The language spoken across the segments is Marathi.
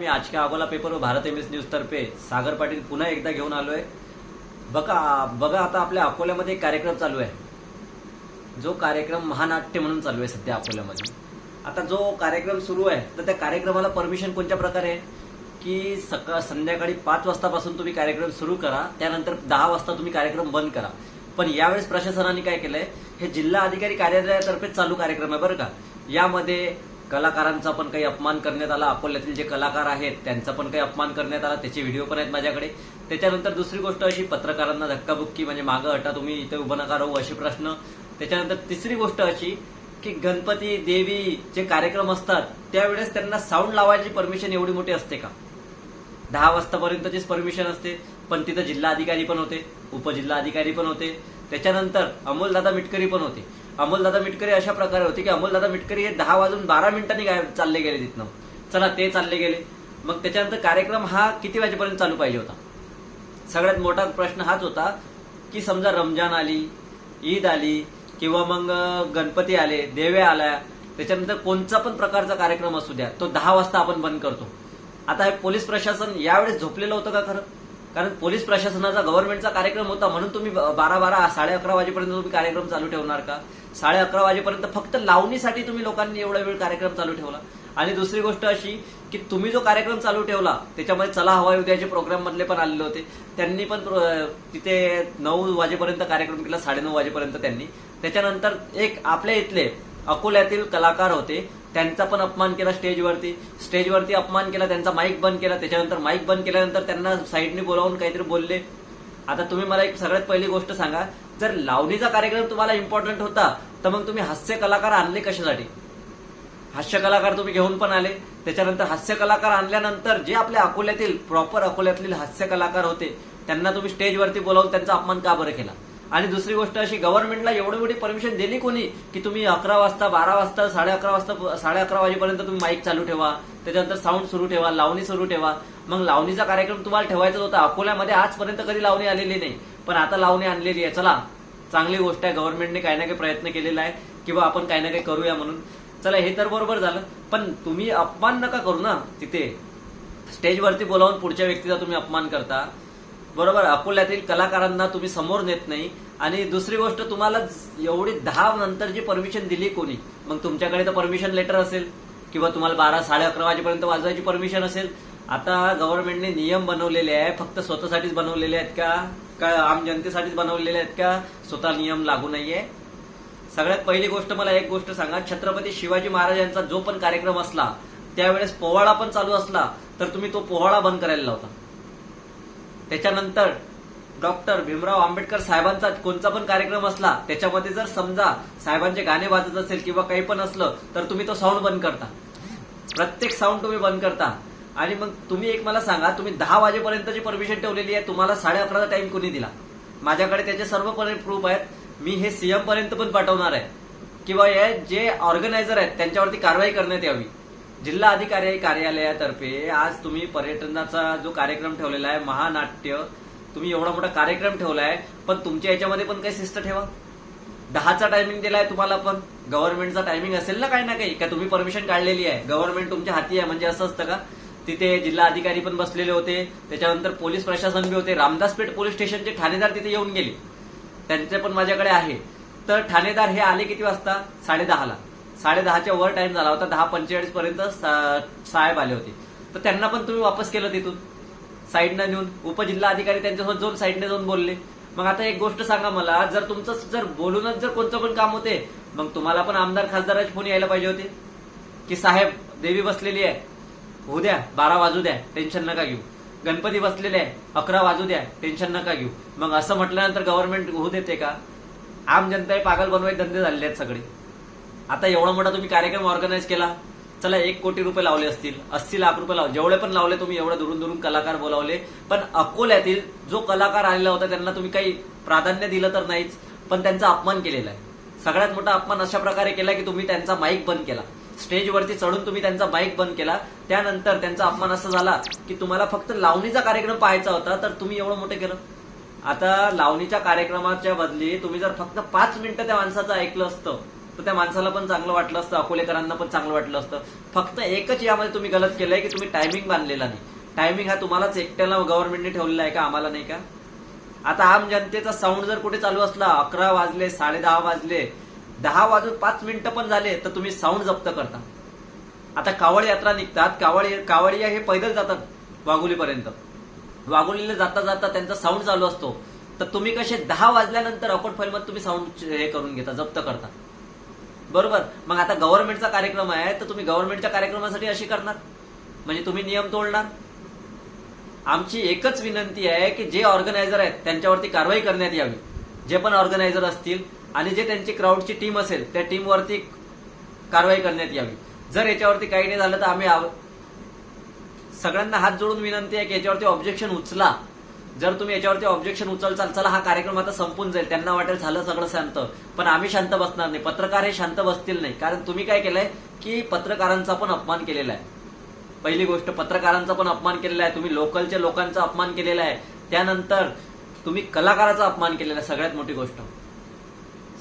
मी आजच्या अकोला पेपर व भारत एम एस न्यूज तर्फे सागर पाटील पुन्हा एकदा घेऊन आलोय. बघा बघा आता आपल्या अकोल्यामध्ये एक कार्यक्रम चालू आहे. जो कार्यक्रम महानाट्य म्हणून चालू आहे सध्या अकोल्यामध्ये. आता जो कार्यक्रम सुरू आहे तर त्या कार्यक्रमाला परमिशन कोणत्या प्रकारे? आहे की सकाळ संध्याकाळी पाच वाजतापासून तुम्ही कार्यक्रम सुरू करा त्यानंतर दहा वाजता तुम्ही कार्यक्रम बंद करा. पण यावेळेस प्रशासनाने काय केलंय? हे जिल्हा अधिकारी कार्यालयातर्फे चालू कार्यक्रम आहे बरं का. यामध्ये कलाकारांचा पण काही अपमान करण्यात आला अकोल्यातील जे कलाकार आहेत त्यांचा पण काही अपमान करण्यात आला त्याचे व्हिडिओ पण आहेत माझ्याकडे. त्याच्यानंतर दुसरी गोष्ट अशी पत्रकारांना धक्काबुक्की म्हणजे मागं हटा तुम्ही इथे उभं नका राहू असे प्रश्न. त्याच्यानंतर तिसरी गोष्ट अशी की गणपती देवी जे कार्यक्रम असतात त्यावेळेस त्यांना साऊंड लावायची परमिशन एवढी मोठी असते का? दहा वाजतापर्यंतचीच परमिशन असते पण तिथं जिल्हाधिकारी पण होते उपजिल्हाधिकारी पण होते. त्याच्यानंतर अमोलदादा मिटकरी पण होते. अमोलदादा मिटकरी अशा प्रकारे होते की अमोलदादा मिटकरी हे दहा वाजून बारा मिनिटांनी गायब चालले गेले तिथनं. चला ते चालले गेले. मग त्याच्यानंतर कार्यक्रम हा किती वाजेपर्यंत चालू पाहिजे होता? सगळ्यात मोठा प्रश्न हाच होता की समजा रमजान आली ईद आली किंवा मग गणपती आले देवे आल्या त्याच्यानंतर कोणता पण प्रकारचा कार्यक्रम असू द्या तो दहा वाजता आपण बंद करतो. आता हे पोलीस प्रशासन यावेळेस झोपलेलं होतं का खरं? कारण पोलीस प्रशासनाचा गव्हर्नमेंटचा कार्यक्रम होता म्हणून तुम्ही बारा बारा साडे अकरा वाजेपर्यंत तुम्ही कार्यक्रम चालू ठेवणार का? साडे अकरा वाजेपर्यंत फक्त लावणीसाठी तुम्ही लोकांनी एवढा वेळ कार्यक्रम चालू ठेवला. आणि दुसरी गोष्ट अशी की तुम्ही जो कार्यक्रम चालू ठेवला त्याच्यामध्ये चला हवाई उद्याचे प्रोग्राम मधले पण आलेले होते. त्यांनी पण प्रो- तिथे नऊ वाजेपर्यंत कार्यक्रम केला साडेनऊ वाजेपर्यंत त्यांनी. त्याच्यानंतर एक आपल्या इथले अकोल्यातील कलाकार होते त्यांचा पण अपमान केला स्टेजवरती. स्टेजवरती अपमान केला त्यांचा माईक बंद केला त्याच्यानंतर माईक बंद केल्यानंतर त्यांना साईडने बोलावून काहीतरी बोलले. आता तुम्ही मला एक सगळ्यात पहिली गोष्ट सांगा जर लावणीचा कार्यक्रम तुम्हाला इम्पॉर्टंट होता तर मग तुम्ही हास्य कलाकार आणले कशासाठी? हास्य कलाकार तुम्ही घेऊन पण आले. त्याच्यानंतर हास्य कलाकार आणल्यानंतर जे आपल्या अकोल्यातील प्रॉपर अकोल्यातील हास्य कलाकार होते त्यांना तुम्ही स्टेजवरती बोलावून त्यांचा अपमान का बरं केला? आणि दुसरी गोष्ट अशी गव्हर्नमेंटला एवढी मोठी परमिशन दिली कोणी की तुम्ही अकरा वाजता बारा वाजता साडे अकरा वाजता साडे अकरा वाजेपर्यंत तुम्ही माईक चालू ठेवा. त्याच्यानंतर साऊंड सुरू ठेवा लावणी सुरू ठेवा. मग लावणीचा कार्यक्रम तुम्हाला ठेवायचा होता. अकोल्यामध्ये आजपर्यंत कधी लावणी आलेली नाही. पण आता लावणी आणलेली आहे. चला चांगली गोष्ट आहे. गव्हर्नमेंटने काही ना काही प्रयत्न केलेला आहे. किंवा आपण काही ना काही करूया म्हणून. चला हे तर बरोबर झालं. पण तुम्ही अपमान नका करू ना तिथे. स्टेजवरती बोलावून पुढच्या व्यक्तीचा तुम्ही अपमान करता. बरोबर अकोल्यातील कलाकारांना तुम्ही समोर नेत नाही. आणि दुसरी गोष्ट तुम्हाला एवढी दहा नंतर जी परमिशन दिली कोणी मग तुमच्याकडे तर परमिशन लेटर असेल किंवा तुम्हाला बारा साडे अकरा वाजेपर्यंत वाजवायची परमिशन असेल. आता गव्हर्नमेंटने नियम बनवलेले आहे फक्त स्वतःसाठीच बनवलेले आहेत का? का आम जनतेसाठीच बनवलेले आहेत का? स्वतः नियम लागू नाहीये. सगळ्यात पहिली गोष्ट मला एक गोष्ट सांगा. छत्रपती शिवाजी महाराजांचा जो पण कार्यक्रम असला त्यावेळेस पोवाडा पण चालू असला तर तुम्ही तो पोवाडा बंद करायला लावता. त्याच्यानंतर डॉक्टर भीमराव आंबेडकर साहेबांचा कोणता पण कार्यक्रम असला त्याच्यामध्ये जर समजा साहेबांचे गाणे वाजत असेल किंवा काही पण असलं तर तुम्ही तो साऊंड बंद करता. प्रत्येक साऊंड तुम्ही बंद करता. आणि मग तुम्ही एक मला सांगा तुम्ही दहा वाजेपर्यंतची परमिशन ठेवलेली आहे तुम्हाला साडे अकराचा टाइम कोणी दिला? माझ्याकडे त्याचे सर्व प्रूफ आहेत. मी हे सीएम पर्यंत पण पाठवणार आहे. किंवा हे जे ऑर्गनायझर आहेत त्यांच्यावरती कारवाई करण्यात यावी. जिल्हा अधिकारी कार्यालयातर्फे आज तुम्ही पर्यटनाचा जो कार्यक्रम ठेवलेला आहे महानाट्य तुम्ही एवढा मोठा कार्यक्रम ठेवलाय पण तुमच्या याच्यामध्ये पण काही शिस्त ठेवा. दहाचा टायमिंग दिलाय तुम्हाला पण. गव्हर्नमेंटचा टायमिंग असेल ना काही ना काही का तुम्ही परमिशन काढलेली आहे? गव्हर्नमेंट तुमच्या हाती आहे म्हणजे असं असतं का? तिथे जिल्हा अधिकारी पण बसलेले होते त्याच्यानंतर पोलीस प्रशासन बी होते. रामदासपेठ पोलीस स्टेशनचे ठाणेदार तिथे येऊन गेले. त्यांचे पण माझ्याकडे आहे. तर ठाणेदार हे आले किती वाजता? साडे दहाला साडे दहाच्या वर टाइम झाला होता दहा पंचेचाळीस पर्यंत सा- साहेब आले होते. तर त्यांना पण तुम्ही वापस केलं तिथून साईडनं नेऊन. उपजिल्हा अधिकारी त्यांच्यासोबत जाऊन साईडने जाऊन बोलले. मग आता एक गोष्ट सांगा मला जर तुमचं जर बोलूनच जर कोणतं पण काम होते मग तुम्हाला पण आमदार खासदाराचे फोन यायला पाहिजे होते? की साहेब देवी बसलेली आहे. होऊ द्या बारा वाजू द्या टेन्शन नका घेऊ. गणपती बसलेले आहे अकरा वाजू द्या टेन्शन नका घेऊ. मग असं म्हटल्यानंतर गव्हर्नमेंट होऊ देते का? आम जनता हे पागल बनवायचे धंदे झालेले आहेत सगळे. आता एवढा मोठा तुम्ही कार्यक्रम ऑर्गनाईज केला चला एक कोटी रुपये लावले असतील अस्सी लाख रुपये लावले जेवढे पण लावले तुम्ही एवढे दुरून दुरून कलाकार बोलावले. पण अकोल्यातील जो कलाकार आलेला होता त्यांना तुम्ही काही प्राधान्य दिलं तर नाहीच पण त्यांचा अपमान केलेला आहे. सगळ्यात मोठा अपमान अशा प्रकारे केला की तुम्ही त्यांचा माईक बंद केला. स्टेजवरती चढून तुम्ही त्यांचा माईक बंद केला. त्यानंतर त्यांचा अपमान असा झाला की तुम्हाला फक्त लावणीचा कार्यक्रम पाहायचा होता तर तुम्ही एवढं मोठं केलं. आता लावणीच्या कार्यक्रमाच्या बदली तुम्ही जर फक्त पाच मिनिटं त्या माणसाचं ऐकलं असतं तर त्या माणसाला पण चांगलं वाटलं असतं अकोलेकरांना पण चांगलं वाटलं असतं. फक्त एकच यामध्ये तुम्ही गलत केलंय की तुम्ही टायमिंग बांधलेला नाही. टायमिंग हा तुम्हालाच एकट्याला गव्हर्नमेंटने ठेवलेला आहे का आम्हाला नाही का? आता आम जनतेचा साऊंड जर कुठे चालू असला अकरा वाजले साडे दहा वाजले दहा वाजून पाच मिनिटं पण झाले तर तुम्ही साऊंड जप्त करता. आता कावड यात्रा निघतात कावड कावडिया हे पैदल जातात वाघोलीपर्यंत. वाघोलीला जाता जाता त्यांचा साऊंड चालू असतो. तर तुम्ही कसे दहा वाजल्यानंतर अकोट फाईलमध्ये तुम्ही साऊंड हे करून घेता जप्त करता. बरोबर. मग आता गव्हर्नमेंटचा कार्यक्रम आहे तर तुम्ही गव्हर्नमेंटच्या कार्यक्रमासाठी अशी करणार? म्हणजे तुम्ही नियम तोडणार? आमची एकच विनंती आहे की जे ऑर्गनायझर आहेत त्यांच्यावरती कारवाई करण्यात यावी. जे पण ऑर्गनायझर असतील आणि जे त्यांची क्राऊडची टीम असेल त्या टीमवरती कारवाई करण्यात यावी. जर याच्यावरती काही नाही झालं तर आम्ही सगळ्यांना हात जोडून विनंती आहे की याच्यावरती ऑब्जेक्शन उचला. जर तुम्ही याच्यावरती ऑब्जेक्शन उचलचाल चला हा कार्यक्रम आता संपून जाईल. त्यांना वाटेल झालं सगळं शांत. पण आम्ही शांत बसणार नाही. पत्रकार हे शांत बसतील नाही. कारण तुम्ही काय केलंय की पत्रकारांचा पण अपमान केलेला आहे. पहिली गोष्ट पत्रकारांचा पण अपमान केलेला आहे. तुम्ही लोकलच्या लोकांचा अपमान केलेला आहे. त्यानंतर तुम्ही कलाकाराचा अपमान केलेला आहे. सगळ्यात मोठी गोष्ट.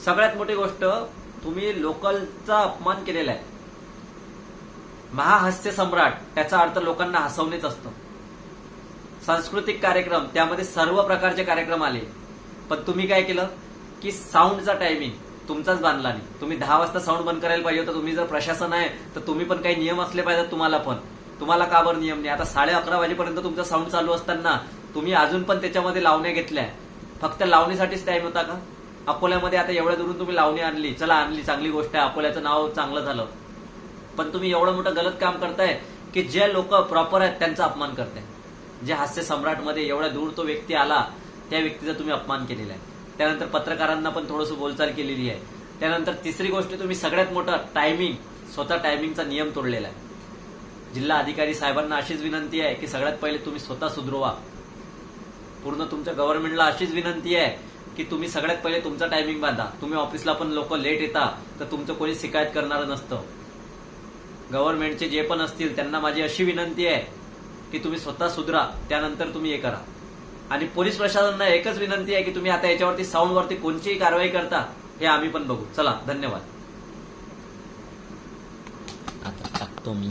सगळ्यात मोठी गोष्ट तुम्ही लोकलचा अपमान केलेला आहे. महाहास्य सम्राट त्याचा अर्थ लोकांना हसवणेच असतं. सांस्कृतिक कार्यक्रम त्यामध्ये सर्व प्रकारचे कार्यक्रम आले. पण तुम्ही काय केलं? की साऊंडचा टायमिंग तुमचाच बांधला नाही. तुम्ही दहा वाजता साऊंड बंद करायला पाहिजे होतं तुम्ही जर प्रशासन आहे तर तुम्ही पण काही नियम असले पाहिजेत तुम्हाला पण. तुम्हाला का बरं नियम नाही? आता साडे अकरा वाजेपर्यंत तुमचा साऊंड चालू असताना तुम्ही अजून पण त्याच्यामध्ये लावण्या घेतल्या. फक्त लावणीसाठीच टाइम होता का? अकोल्यामध्ये आता एवढ्या दुरून तुम्ही लावणी आणली. चला आणली. चांगली गोष्ट आहे. अकोल्याचं नाव चांगलं झालं. पण तुम्ही एवढं मोठं गलत काम करताय की जे लोक प्रॉपर आहेत त्यांचा अपमान करताय. जे हास्य सम्राटमध्ये एवढ्या दूर तो व्यक्ती आला त्या व्यक्तीचा तुम्ही अपमान केलेला आहे. त्यानंतर पत्रकारांना पण थोडंसं बोलचाल केलेली आहे. त्यानंतर तिसरी गोष्ट तुम्ही सगळ्यात मोठं टायमिंग स्वतः टायमिंगचा नियम तोडलेला आहे. जिल्हा अधिकारी साहेबांना अशीच विनंती आहे की सगळ्यात पहिले तुम्ही स्वतः सुधरवा. पूर्ण तुमच्या गव्हर्नमेंटला अशीच विनंती आहे की तुम्ही सगळ्यात पहिले तुमचा टायमिंग बांधा. तुम्ही ऑफिसला पण लोक लेट येता तर तुमचं कोणी शिकायत करणारं नसतं. गव्हर्नमेंटचे जे पण असतील त्यांना माझी अशी विनंती आहे की तुम्ही स्वतः सुधरा त्यानंतर तुम्ही हे करा. आणि पोलीस प्रशासनाला एकच विनंती आहे की तुम्ही आता याच्यावरती साऊंड वरती कोणतीही कारवाई करता हे आम्ही पण बघू. चला धन्यवाद. आता टाकतो मी.